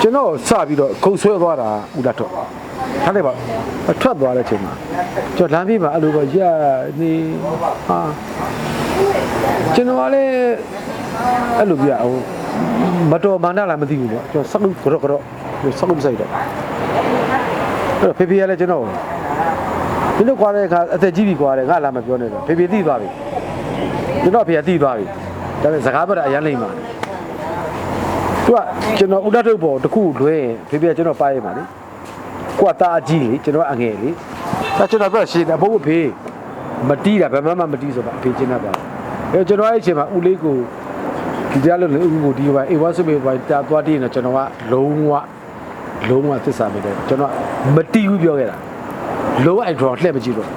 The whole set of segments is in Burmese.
ကျွန်တော်စပြီးတော့ခုတ်ဆွဲသွားတာဦးလာတော့ထားလိုက်ပါထွက်သွားတဲ့အချိန်မှာကျွန်တော်လမ်းပြေးမှာအဲ့လိုပဲရနေဟာကျွန်တော်ကလည်းအဲ့လိုပြဟိုမတော်မန္တလာမသိဘူးပေါ့ကျွန်တော်စက်လို့ကြော့ကြော့စက်လို့စိုက်တော့အဲ့တော့ဖေဖေကလည်းကျွန်တော်ဒီလိုကွာတဲ့အခါအသက်ကြီးပြီကွာတယ်ငါလာမပြောနဲ့တော့ဖေဖေသိသွားပြီကျွန်တော်ဖေကသိသွားပြီဒါပေမဲ့စကားပြောတာအရန်လိမ့်ပါ သူကကျွန်တော်ဥဒတ်ထုတ်ပေါ်တစ်ခုလွဲရင်ဖေဖေကကျွန်တော်ပါရမှာလေကွာတာအကြီးလေကျွန်တော်အငယ်လေဒါကျွန်တော်ပြောရှင်းတယ်ဘုတ်ဖေမတီးတာဘယ်မှမမတီးဆိုတော့အဖေချင်းတတ်ပါအဲကျွန်တော်အဲ့အချိန်မှာဦးလေးကိုဒီကြားလို့လေဦးကိုဒီဘာအေဝါစမေဘာတာသွားတီးနေကျွန်တော်ကလုံးဝလုံးဝသစ္စာမိတယ်ကျွန်တော်မတီးဘူးပြောခဲ့တာလုံးဝအဲ့တော့လှည့်မကြည့်တော့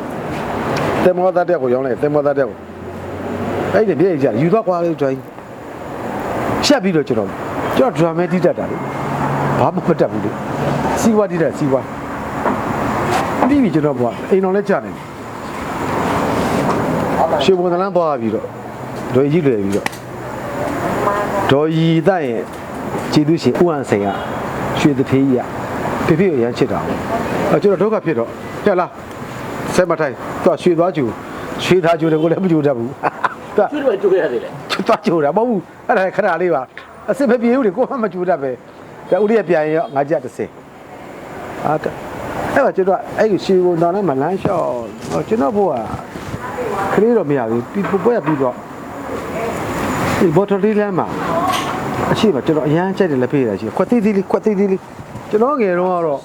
တေမောသားတဲ့ကိုရောင်းလိုက်တေမောသားတဲ့ကိုအဲ့ဒီပြည့်ကြယူသွားကွာလေး join ရှက်ပြီးတော့ကျွန်တော် ကျွန်တော် drama တိတတ်တာလေဘာမှမတတ်ဘူးလေစီဝါတိတတ်စီဝါပြီးပြီကျွန်တော်ဘွားအိမ်တော်လည်းကြာနေတယ်ရှေဘုံသလန်းသွားပြီးတော့ဒေါ်ကြီးလွယ်ပြီးတော့ဒေါ်ကြီးတိုက်ရဲ့ခြေသူရှင်ဥဟန်စိန်ကရွှေတဖေးကြီးကဖေဖေကိုရမ်းချစ်တာပေါ့အဲကျွန်တော်ဒုက္ခဖြစ်တော့ဟဲ့လားဆဲမထိုင်သူကရွှေသွားကျူရွှေသားကျူတယ်ကိုလည်းမကျူတတ်ဘူးသူကကျွတ်တော့ကျွတ်ရတယ်လေချွတ်သွားကြိုတာမဟုတ်ဘူးအဲ့ဒါခဏလေးပါ အစစ်မပြေဘူးလေကိုမှမကြိုတတ်ပဲဒါဦးလေးကပြန်ရောငါကြ30အာတအဲ့တော့ကျွန်တော်အဲ့ဒီရှီကိုတော့လည်းမလန်းလျှော့ဟောကျွန်တော်ဘိုးကခလေးတော့မရဘူးပြီးပွဲပြီးတော့ဒီဘော်တလီလမ်းမှာအရှိမကျွန်တော်အရန်ကြိုက်တယ်လက်ဖေးတာရှိခွက်သေးသေးလေးခွက်သေးသေးလေးကျွန်တော်ငယ်တော့ကတော့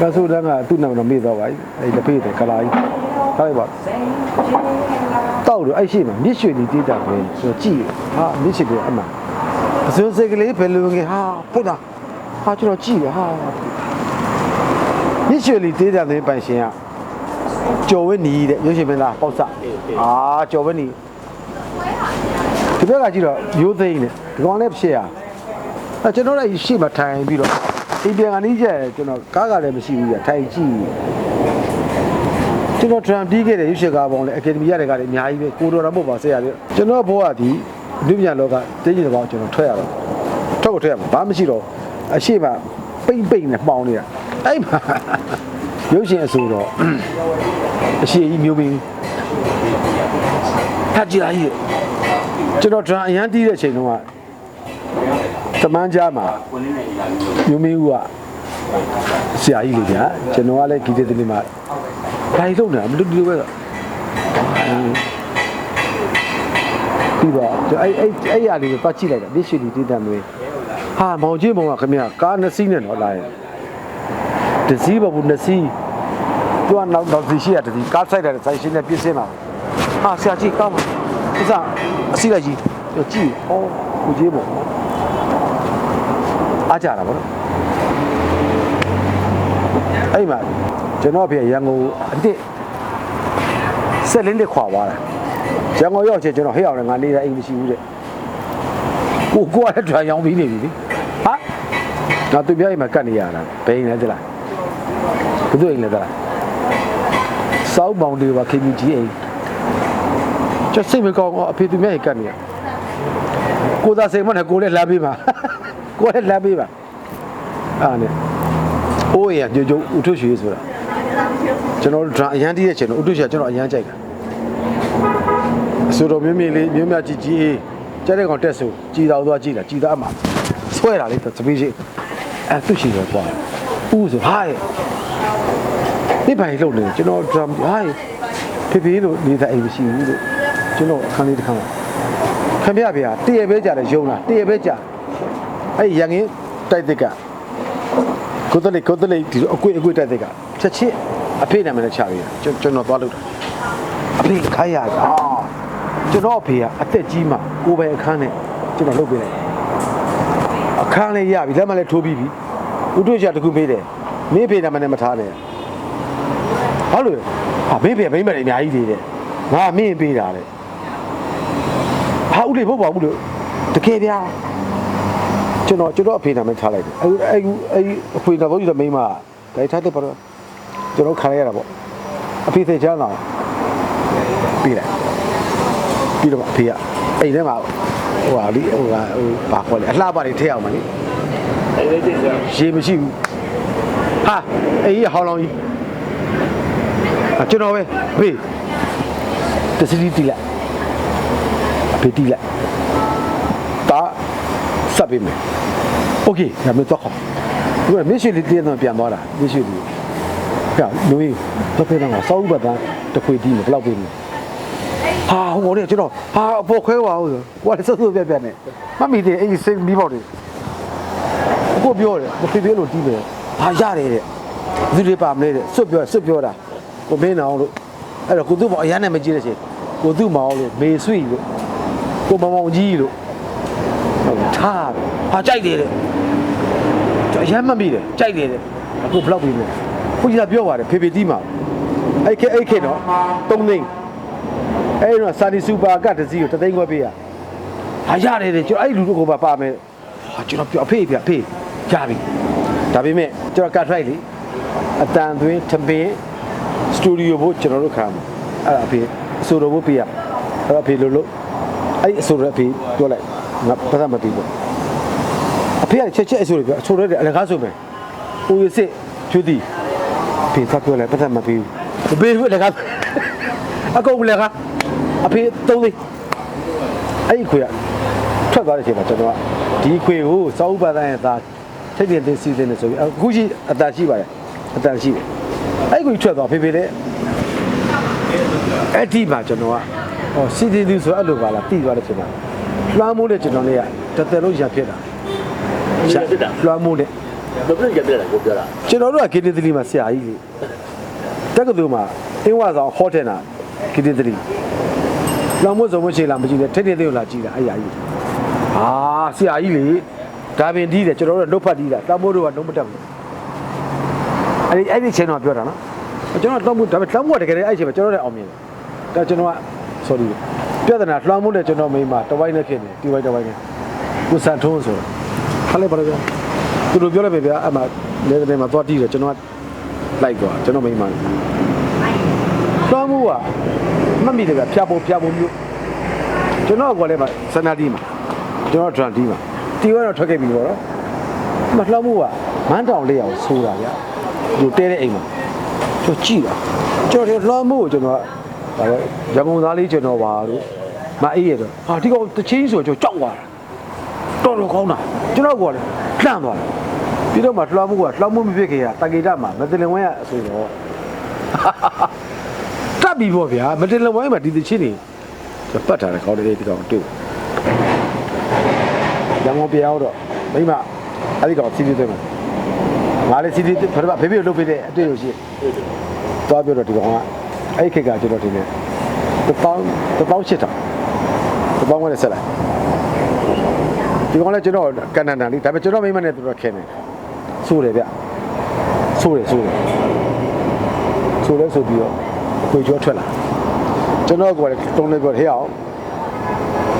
ဒါဆိုတော့ကသူ့နာမည်တော့မေ့တော့ပါဘူးအဲ့လက်ဖေးတယ်ကလာကြီးဟုတ်ပါတောက်လို့အဲ့ရှိမှာမြစ်ရွှေကြီးတေးတာပဲဆိုတော့ကြည့်ဟာမြစ်ရွှေကအမှန် အစိုးစိတ်ကလေးဘယ်လိုငယ်ဟာပုတ်တာဟာကျွန်တော်ကြည့်ရဟာမြစ်ရွှေလေးတေးတာတဲ့ပိုင်ရှင်ကကျော်ဝင်းနီးတဲ့ရုပ်ရှင်မင်းသားပေါ့စအာကျော်ဝင်းနီးဒီဘက်ကကြည့်တော့ရိုးသိန်းနဲ့ဒီကောင်လည်းဖြစ်ရအဲကျွန်တော်လည်းရှေ့မှာထိုင်ပြီးတော့ဒီပြန်ကနေကျကျွန်တော်ကားကလည်းမရှိဘူးပြထိုင်ကြည့်ကျွန်တော် tram တီးခဲ့တဲ့ရုပ်ရှင်ကားပေါင်းလဲအကယ်ဒမီရတဲ့ကားတွေအများကြီးပဲကိုတော်တော်မဟုတ်ပါဆရာတွေကျွန်တော်ဘိုးကဒီ လူပြန်လောကတင်းကြီးတဲ့ဘောင်ကျွန်တော်ထွက်ရတော့ထွက်ကိုထွက်ရမှာဘာမှမရှိတော့အရှိမပိမ့်ပိမ့်နဲ့မှောင်းနေတာအဲ့မှာရုပ်ရှင်အဆိုတော့အရှိကြီးမျိုးမင်းဖတ်ကြည့်လိုက်ရဲ့ကျွန်တော် tram အရန်တီးတဲ့အချိန်တုန်းကသမန်းကြားမှာမျိုးမင်းဦးကဆရာကြီးလေဗျာကျွန်တော်ကလည်းဂီတသင်းမှာဘာလို့လုပ်နေတာမလုပ်ဒီလိုပဲဆို ပြီးတော့အဲ့အဲ့အဲ့ရလေးကိုသွားကြည့်လိုက်တာမြစ်ရှိတီတည်တယ်မျိုးဟာမောင်ကြီးမောင်ကခင်ဗျာကားနှစ်စီးနဲ့တော့လာရင်တစ်စီးပါဘူးနှစ်စီးသူကနောက်နောက်စီရှိရတစ်စီးကားဆိုင်တယ်ဆိုင်ရှင်းနဲ့ပြည့်စင်လာဟာဆရာကြီးကောင်းပါဒီစားအစီလိုက်ကြီးကြည့်ဩကိုကြီးပေါ့အားကြတာဗောနော်အဲ့မှာကျွန်တော်အဖေရန်ကုန်အစ်စ်ဆက်လင်းတစ်ခွာသွားတာ ရန်ကုန်ရောက်ချင်ကျွန်တော်ဟဲ့အောင်လည်းငါနေတာအိမ်မရှိဘူးတဲ့ကိုကိုကလည်းထွန်ရောင်းပြီးနေပြီလေဟာငါသူပြအိမ်မှာကတ်နေရတာဘယ်အိမ်လဲသလားဘယ်သူအိမ်လဲသလားစောက်ပေါင်တွေပါ KBG အိမ်ကျစိတ်မကောင်းတော့အဖေသူမြတ်အိမ်ကတ်နေရကိုသာစိတ်မနဲ့ကိုလည်းလာပေးပါကိုလည်းလာပေးပါအားနဲ့အိုးရကြိုကြိုဥထုရွှေဆိုတာကျွန်တော်တို့ဒရအရန်တီးတဲ့ချိန်တော့ဥထုရွှေကျွန်တော်အရန်ကြိုက်တာ အဆိုတော်မြင်းမြင်းလေးမြင်းမြကြီးကြီးအေးကျတဲ့ကောင်တက်ဆိုကြည်တော်သွားကြည်တာကြည်သားအမှာဆွဲတာလေးသပီးရှိအဲသူရှိတော့ကွာဥဆိုဟာရဲ့ဒီပိုင်လုံးနေကျွန်တော်ဒရဟာရဲ့ဖေဖေလို့နေတဲ့အိမ်မရှိဘူးလို့ကျွန်တော်အခန်းလေးတစ်ခါခင်ဗျာဗျာတည့်ရပဲကြတယ်ယုံလားတည့်ရပဲကြအဲ့ရန်ငင်းတိုက်တဲ့ကကိုယ်တလေးကိုယ်တလေးဒီလိုအကွေ့အကွေ့တက်တဲ့ကချက်ချင်းအဖေနာမည်နဲ့ချပြီးကျွန်ကျွန်တော်သွားလို့တာအဖေခိုင်းရတာ ကျွန်တော်အဖေကအသက်ကြီးမှကိုယ်ပဲအခန်းနဲ့ကျွန်တော်လုပ်ပေးလိုက်အခန်းလေးရပြီလက်မလည်းထိုးပြီးပြီဥတို့ချတခုမေးတယ်မင်းအဖေနာမည်နဲ့မထားနဲ့ဘာလို့လဲဟာမင်းအဖေမိမ့်မတွေအများကြီးသေးတယ်ငါမင်းပေးတာလေဟာဦးလေးဘုတ်ပါဘူးလို့တကယ်ဗျာကျွန်တော်ကျွန်တော်အဖေနာမည်ထားလိုက်တယ်အဲအဲအဲအဖေနာဘုရားမိန်းမဒါထားတဲ့ပါတော့ကျွန်တော်ခံရရတာပေါ့အဖေသိချမ်းသာပြီးလိုက် ပြီးတော့အဖေကအိမ်ထဲမှာဟိုဟာလीဟိုဟာဟိုဘာခေါ်လဲအလှပတွေထည့်အောင်မလी အဲ့ဒီ ရေမရှိဘူးဟာအေးဟောင်းလောင်းကြီးအကျွန်တော်ပဲဘေးတစရီတီလိုက်အဖေတီလိုက်ဒါစပ်ပေးမယ်โอเคညမတော့ခေါဒီကမင်းရှိလေးတင်းတော့ပြန်သွားတာမင်းရှိလေးဟဲ့လူကြီးတော့ပြန်တော့စောက်ဥပဒံတခွေတီးမဘယ်လောက်ပေးမလဲ ဟာဟိုကောင်လေးကျွန်တော်ဟာအပေါ်ခွဲပါဦးဆိုကိုကလည်းစက်စက်ပြက်ပြက်နဲ့မမီတဲ့အဲ့ဒီစိတ်မီးပေါက်တွေအခုပြောတယ်မဖြစ်သေးလို့တီးတယ်ဟာရတယ်တဲ့သူတွေပါမလဲတဲ့စွတ်ပြောစွတ်ပြောတာကိုမင်းအောင်လို့အဲ့တော့ကိုသူ့ဘောအရန်နဲ့မကြည့်တဲ့ချိန်ကိုသူ့မောင်လို့မေဆွေလို့ကိုမောင်မောင်ကြီးလို့ဟုတ်ထားတယ်ဟာကြိုက်တယ်တဲ့ကျွန်တော်အရန်မမိတယ်ကြိုက်တယ်တဲ့အခုဘလောက်ပြီးလဲကိုကြီးကပြောပါတယ်ဖေဖေတီးမှာအဲ့ခေအဲ့ခေတော့3သိန်း အဲ့ဒီတော့စာဒီစူပါကတစ်စီးကိုတသိန်းခွဲပေးရဟာရတယ်တဲ့ကျွန်တော်အဲ့ဒီလူတို့ကပါပါမယ်ဟာကျွန်တော်ပြောအဖေပြအဖေရပြီဒါပေမဲ့ကျွန်တော်ကတ်ထိုက်လေအတန်သွင်းထပင်းစတူဒီယိုဘို့ကျွန်တော်တို့ခါမှာအဲ့ဒါအဖေအဆိုတော်ဘို့ပေးရအဲ့ဒါအဖေလို့လို့အဲ့ဒီအဆိုတော်အဖေပြောလိုက်ငါပတ်သက်မပြီးဘူးအဖေကချက်ချက်အဆိုတော်ပြောအဆိုတော်တဲ့အလကားဆိုမယ်ဦးရစစ်ချူတီအဖေဖတ်ပြောလိုက်ပတ်သက်မပြီးဘူးမပေးဘူးအလကားအကုန်လည်းက အဖေသုံးလေးအဲ့ဒီခွေကထွက်သွားတဲ့အချိန်မှာကျွန်တော်ကဒီခွေကိုစောက်ဥပါဒရဲ့သားထိတ်တင်တင်စီစဉ်နေဆိုပြီးအခုရှိအတန်ရှိပါတယ်အတန်ရှိတယ်အဲ့ဒီခွေထွက်သွားဖေဖေလည်းအဲ့ဒီမှာကျွန်တော်ကဟောစီတီသူဆိုအဲ့လိုပါလားပြီးသွားတဲ့အချိန်မှာလွှမ်းမိုးတဲ့ကျွန်တော်လေးကတစ်သက်လုံးရဖြစ်တာရဖြစ်တာလွှမ်းမိုးတဲ့ဘယ်လိုရဖြစ်တာကိုပြောတာကျွန်တော်တို့ကကေတီသလီမှာဆရာကြီးလေတက္ကသိုလ်မှာအင်းဝါဆောင်ဟောတယ်နာကေတီသလီ လောင်မစုံမချေလာမကြည့်နဲ့ထိတ်ထိတ်သေးလာကြည့်တာအဲ့ရကြီးဟာဆရာကြီးလေဒါပင်တီးတယ်ကျွန်တော်တို့ကနှုတ်ဖတ်တီးတာတောင်မိုးတို့ကနှုတ်မတက်ဘူးအဲ့ဒီအဲ့ဒီချိန်တော့ပြောတာနော်ကျွန်တော်တောင်မိုးဒါပေမဲ့တောင်မိုးကတကယ်လည်းအဲ့ချိန်မှာကျွန်တော်လည်းအောင်မြင်တယ်ဒါကျွန်တော်က sorry ပြဿနာလွှမ်းမိုးတဲ့ကျွန်တော်မိန်းမတဝိုင်းနဲ့ဖြစ်နေဒီဝိုင်းတဝိုင်းနဲ့ကိုစံထုံးဆိုတော့ခါလေးပါတော့သူတို့ပြောလိုက်ပဲဗျာအမှလေတဲ့မှာသွားတီးတယ်ကျွန်တော်ကလိုက်သွားကျွန်တော်မိန်းမသွားမှုက မမိတယ်ဗျာဖြာဖို့ဖြာဖို့မျိုးကျွန်တော်ကလည်းမစနာတီးမှာကျွန်တော်ဒရန်တီးမှာတီးတော့ထွက်ခဲ့ပြီပေါ့နော်မလှောက်မှုကမန်းတောင်လေးအောင်ဆိုးတာဗျာသူတဲတဲ့အိမ်မှာကျွန်တော်ကြည့်တာကျွန်တော်လှောက်မှုကိုကျွန်တော်ကဒါပဲရမုံသားလေးကျွန်တော်ပါလို့မအေးရတော့ဟာဒီကောင်တချင်းဆိုကျွန်တော်ကြောက်သွားတာတော်တော်ကောင်းတာကျွန်တော်ကလည်းလှမ်းသွားတယ်ပြီးတော့မှလှမ်းမှုကလှမ်းမှုမဖြစ်ခင်ကတကေတမှာမတလင်ဝဲကအဆိုတော့တက် ပြီပေါ့ဗျာမတလင်ဝဲမှာဒီတချင်းနေကျွန်တော်ပတ်ထားတယ်ခေါင်းလေးဒီကောင်တွေ့ရံကုန်ပြောင်းတော့မိမအဲ့ဒီကောင်စီးစီးသွင်းမှာငါလည်းစီးစီးပထမဖေဖေကိုလုပ်ပေးတဲ့အတွေ့အကြုံရှိသွားပြောတော့ဒီကောင်ကအဲ့ဒီခေတ်ကကျွန်တော်ဒီနေ့တစ်ပေါင်းတစ်ပေါင်းရှစ်တောင်တစ်ပေါင်းဝဲနဲ့ဆက်လိုက်ဒီကောင်လည်းကျွန်တော်ကန်နန်ဒန်လေးဒါပေမဲ့ကျွန်တော်မိမနဲ့သူတို့ခင်တယ်ဆိုးတယ်ဗျဆိုးတယ်ဆိုးတယ်ဆိုးလဲဆိုပြီးတော့ ကိုကျော်ထွက်လာကျွန်တော်ကလည်းတုံးလေးပြောဟေးအောင်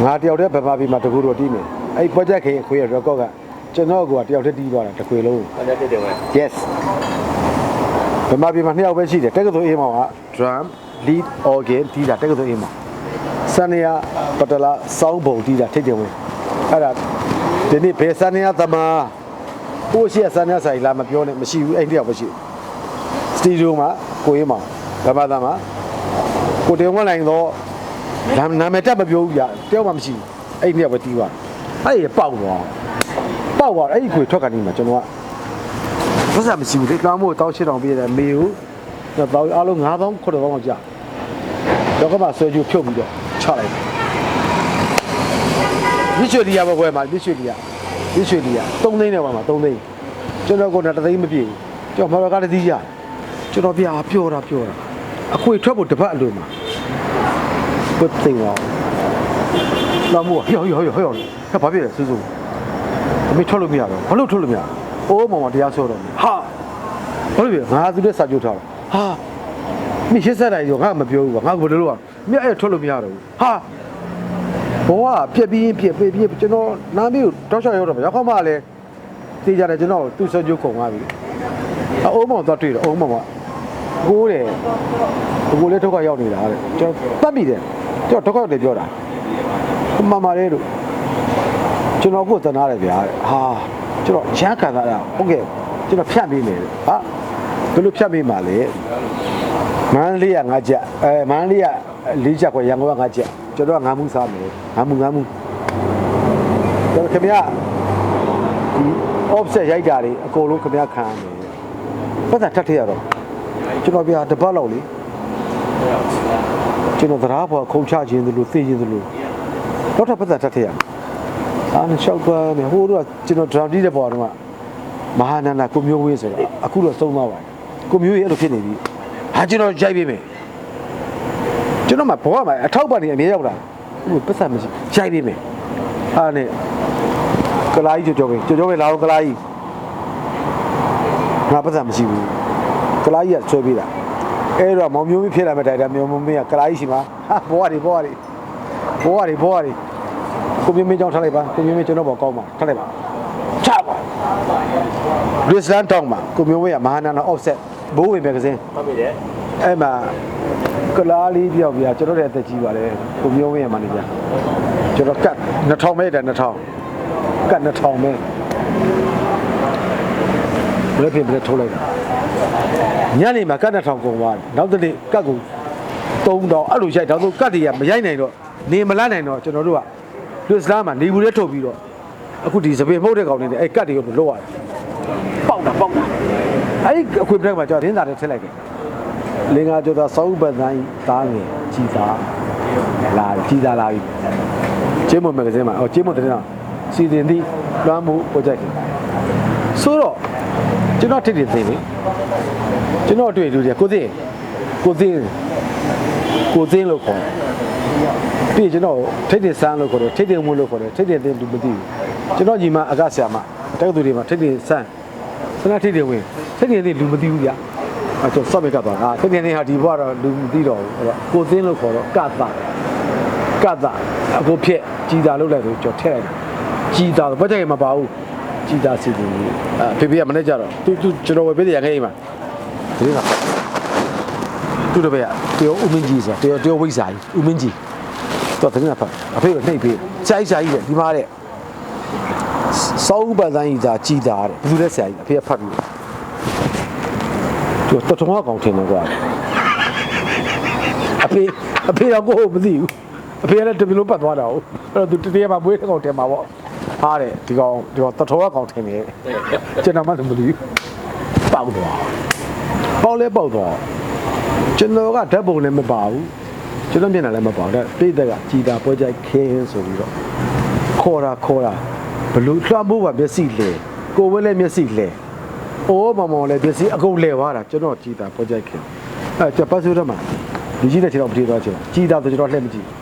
ငါတယောက်တည်းဗမာပြည်မှာတကူတော့တီးမယ်အဲ့ project ခေခွေရ record ကကျွန်တော်ကတယောက်တည်းတီးသွားတာတစ်ခွေလုံးအဲ့ဒါတည်းတယ်ဝဲ yes ဗမာပြည်မှာနှစ်ယောက်ပဲရှိတယ်တက္ကသိုလ်အေးမောင်က drum lead organ တီးတာတက္ကသိုလ်အေးမောင်စနေယာပတလာစောင်းပုံတီးတာထိတ်တယ်ဝင်အဲ့ဒါဒီနေ့ဘယ်စနေယာသမားကိုရှိရစနေယာဆိုင်လာမပြောနဲ့မရှိဘူးအဲ့ဒီတယောက်ပဲရှိစတီဒီယိုမှာကိုအေးမောင် ဗမာသားမှာကိုတေဝွန်လိုင်းတော့နာနာမည်တက်မပြောဘူးကြာတယောက်မှမရှိဘူးအဲ့ဒီတယောက်ပဲတီးသွားအဲ့ဒီပေါက်သွားပေါက်သွားအဲ့ဒီခွေထွက်ကနေမှာကျွန်တော်ကဘာသာမရှိဘူးလေကားမို့တောင်းရှစ်တောင်ပြည့်တယ်မေကိုတော့တောင်းအားလုံး9000 9000လောက်ကြာတော့ကမှဆွဲကြည့်ဖြုတ်ပြီးတော့ချလိုက်မြစ်ရွှေလီယာဘပွဲမှာမြစ်ရွှေလီယာမြစ်ရွှေလီယာ3သိန်းနဲ့ပါမှာ3သိန်းကျွန်တော်ကတော့တသိန်းမပြည့်ဘူးကျွန်တော်မော်ကားတစ်စီးရကျွန်တော်ပြပျော်တာပျော်တာ အခွေထွက်ဖို့တစ်ပတ်အလိုမှာဘတ်သိန်းအောင်လာမို့ဟောဟောဟောဟောဟဲ့ဘာဖြစ်လဲစူးစူးအမေထွက်လို့မရတော့ဘာလို့ထွက်လို့မရအိုးမောင်မတရားဆိုတော့ဟာဘာလို့ပြငါသူနဲ့စာကြိုးထားတာဟာမင်းရှင်းဆက်တယ်ရောငါမပြောဘူးကွာငါကဘယ်လိုလုပ်ရမင်းအဲ့ထွက်လို့မရတော့ဘူးဟာဘောကပြက်ပြီးရင်ပြက်ပြီးပြက်ကျွန်တော်နားမီကိုတောက်ချောက်ရောက်တော့ရောက်ခမလည်းသိကြတယ်ကျွန်တော်သူ့စာကြိုးခုံသွားပြီအိုးမောင်တော့တွေ့တော့အိုးမောင်က ကိုးတယ်ကိုလည်းဒုက္ခရောက်နေတာတဲ့ကျွန်တော်ပတ်မိတယ်ကျွန်တော်ဒုက္ခရောက်တယ်ပြောတာမှန်ပါတယ်လို့ကျွန်တော်ကိုယ်တနာတယ်ဗျာတဲ့ဟာကျွန်တော်ရမ်းခံစားရဟုတ်ကဲ့ကျွန်တော်ဖြတ်ပေးမယ်ဟာဘယ်လိုဖြတ်ပေးမှာလဲမန္တလေးက5ချက်အဲမန္တလေးက4ချက်ကွယ်ရန်ကုန်က5ချက်ကျွန်တော်က5မှုစားမယ်5မှု5မှုကျွန်တော်ခင်ဗျာဒီ offset ရိုက်တာတွေအကုန်လုံးခင်ဗျာခံရမယ်ပတ်သက်ထပ်ထည့်ရတော့ ကျွန်တော်ပြတပတ်လောက်လေကျွန်တော်သရားပေါ်ခုံချခြင်းသလိုသိခြင်းသလိုတော့ထပ်ပတ်သက်ထပ်ထည့်ရမယ်အာနလျှောက်သွားမယ်ဟိုတော့ကျွန်တော် drum တီးတဲ့ပေါ်တော့မဟာနန္ဒကိုမျိုးဝင်းဆိုတော့အခုတော့သုံးသွားပါတယ်ကိုမျိုးရေးအဲ့လိုဖြစ်နေပြီဟာကျွန်တော်ရိုက်ပေးမယ်ကျွန်တော်မှဘောကမှအထောက်ပံ့နေအမြဲရောက်တာဟိုပတ်သက်မရှိရိုက်ပေးမယ်အားနဲ့ကလာကြီးကြောကြောပဲကြောကြောပဲလာတော့ကလာကြီးငါပတ်သက်မရှိဘူး ကလာကြီးကဆွဲပေးတာအဲ့တော့မောင်မျိုးမဖြစ်လာမဲ့တိုင်တာမောင်မျိုးမင်းကကလာကြီးရှိမှာဟာဘောရီဘောရီဘောရီဘောရီကိုမြင်းမင်းကြောင်းထားလိုက်ပါကိုမြင်းမင်းကျွန်တော်ပေါ်ကောင်းပါထားလိုက်ပါချပါရစ်လန်တောင်းမှာကိုမျိုးမင်းကမဟာနာနာ offset ဘိုးဝင်ပဲကစင်းဟုတ်ပြီလေအဲ့မှာကလားလေးပြောက်ပြကျွန်တော်ရဲ့အသက်ကြီးပါတယ်ကိုမျိုးမင်းရဲ့မန်နေဂျာကျွန်တော်ကတ်2000မဲတယ်2000ကတ်2000မဲဘယ်ဖြစ်ဘယ်ထိုးလိုက်တာ ညနေမှာကတ်2000ကုန်သွားတယ်နောက်တစ်နေ့ကတ်ကို3000အဲ့လိုရိုက်တော့ကတ်တွေကမရိုက်နိုင်တော့နေမလန့်နိုင်တော့ကျွန်တော်တို့ကလူစလာမှာနေဘူးလေးထုတ်ပြီးတော့အခုဒီစပင်မှုတ်တဲ့ကောင်တွေနဲ့အဲ့ကတ်တွေကိုလောရတယ်ပေါက်တာပေါက်တာအဲ့ဒီအခွင့်ပြက်မှာကျွန်တော်ရင်းသားတွေထည့်လိုက်တယ်လင်္ကာကျော်တာစောက်ပဒန်းသားငယ်ကြီးသားလာကြီးသားလာပြီကျင်းမမဂဇင်းမှာအော်ကျင်းမတဲ့နော်စီတင်သည့်လွမ်းမှု project ဆိုတော့ ကျွန်တော်ထိတယ်သိပြီကျွန်တော်တွေ့လူတွေကိုသိကိုသိကိုသိလို့ခေါ်ပြီးကျွန်တော်ထိတ်တယ်ဆန်းလို့ခေါ်တယ်ထိတ်တယ်မှုလို့ခေါ်တယ်ထိတ်တယ်သိလူမသိဘူးကျွန်တော်ညီမအကဆရာမတက္ကသိုလ်တွေမှာထိတ်တယ်ဆန်းစနထိတ်တယ်ဝင်ထိတ်တယ်သိလူမသိဘူးဗျာအဲ့တော့စော့မိတ်ကသွားအာတကယ်နေဟာဒီဘွားတော့လူမသိတော့ဘူးအဲ့တော့ကိုသင်းလို့ခေါ်တော့ကသကသအခုဖြစ်ကြည်သာလုပ်လိုက်ဆိုကြော်ထည့်လိုက်ကြည်သာဘာကြိုက်မပါဘူး ကြည်သာစီဘူးအဖေဖေကမနေ့ကျတော့သူသူကျွန်တော်ဝယ်ပေးတယ်ရခဲ့အိမ်မှာဒီကသူတို့ပဲတေယောဦးမင်းကြီးဆိုတေယောတေယောဝိဇ္ဇာကြီးဦးမင်းကြီးတော့တင်နေဖတ်အဖေကနှိပ်ပေးစာကြီးစာကြီးတဲ့ဒီမှာတဲ့စောဥပဒန်းကြီးသာကြည်သာတဲ့ဘယ်သူလဲဆရာကြီးအဖေကဖတ်ပြီးသူတထုံးကောင်ထင်တယ်ကွာအဖေအဖေတော့ကိုယ်မသိဘူးအဖေကလည်းတပီလုံးပတ်သွားတာဟုတ်အဲ့တော့သူတတိယမှာမွေးကောင်တင်မှာပေါ့ ဟာတဲ့ဒီကောင်ဒီကောင်တထုံးကောင်ထင်တယ်ကျွန်တော်မှမသိဘူးပေါက်သွားပေါက်လဲပေါက်သွားကျွန်တော်ကဓာတ်ပုံလည်းမပါဘူးကျွန်တော်မျက်နှာလည်းမပါဘူးဒါပိတ်သက်ကကြည်တာပွဲကြိုက်ခင်းဆိုပြီးတော့ခေါ်တာခေါ်တာဘလူးလွှမ်းမိုးပါမျက်စိလဲကိုယ်ဝဲလည်းမျက်စိလဲ။အိုးမောင်မောင်လည်းပစ္စည်းအကုန်လဲသွားတာကျွန်တော်ကြည်တာ project ခင်။အဲကျွန်တော်ပတ်စိုးရမှာဒီကြီးတဲ့ခြေတော့မပြေသွားချင်ဘူး။ကြည်တာဆိုကျွန်တော်လှည့်မကြည့်ဘူး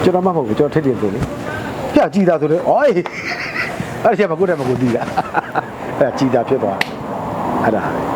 ။ကျွန်တော်မှမဟုတ်ဘူးကျွန်တော်ထိတ်တယ်ဆိုလေ။ ပြကြည်တာဆိုလေ။အော်အဲ့ဒီချက်မကုတ်တယ်မကုတ်သေးတာ။အဲကြည်တာဖြစ်သွားတာ။အဲ့ဒါ